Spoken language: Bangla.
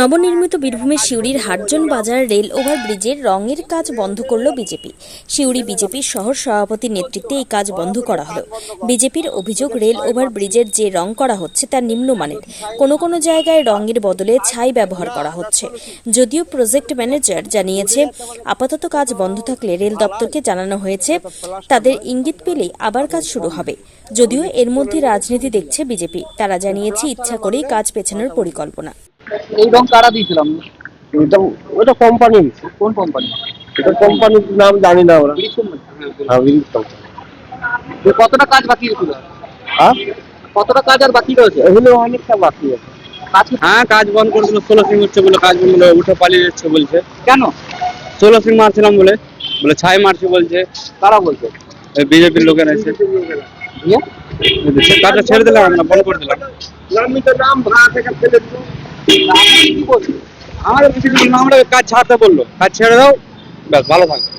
নবনির্মিত বীরভূমের সিউড়ির হাটজন বাজার রেল ওভার ব্রিজের রঙের কাজ বন্ধ করল বিজেপি। সিউড়ি বিজেপির শহর সভাপতির নেতৃত্বে এই কাজ বন্ধ করা হলো। বিজেপির অভিযোগ, রেল ওভার ব্রিজের যে রং করা হচ্ছে তা নিম্নমানের। কোনো কোনো জায়গায় রঙের বদলে ছাই ব্যবহার করা হচ্ছে। যদিও প্রজেক্ট ম্যানেজার জানিয়েছে, আপাতত কাজ বন্ধ থাকলে রেল দপ্তরকে জানানো হয়েছে, তাদের ইঙ্গিত পেলেই আবার কাজ শুরু হবে। যদিও এর মধ্যে রাজনীতি দেখছে বিজেপি, তারা জানিয়েছে ইচ্ছা করেই কাজ পেছানোর পরিকল্পনা। এই রং কারা দিয়েছিলাম? এটা ওটা কোম্পানি কোন কোম্পানি এটা কোম্পানির নাম জানি না ওরা হ্যাঁ কোম্পানি কতটা কাজ বাকি ছিল? হ্যাঁ? কতটা কাজ আর বাকি রয়েছে? এগুলো অনেকটা বাকি আছে। হ্যাঁ কাজ বন্ধ করে দিল ষোলো সিং হচ্ছে বলে কাজ বন্ধ করে উঠে পালিয়ে যাচ্ছে বলছে। কেন? ষোলো সিং মারছিলাম বলে বলে ছাই মারছি বলছে। কারা বলছে? বিজেপির লোকেরা এসে। কাজটা ছেড়ে দিলাম আমরা বন্ধ করে দিলাম। আমাদের কাজ ছাড়তে বলল। কাজ ছেড়ে দাও ব্যাস ভালো থাকবে।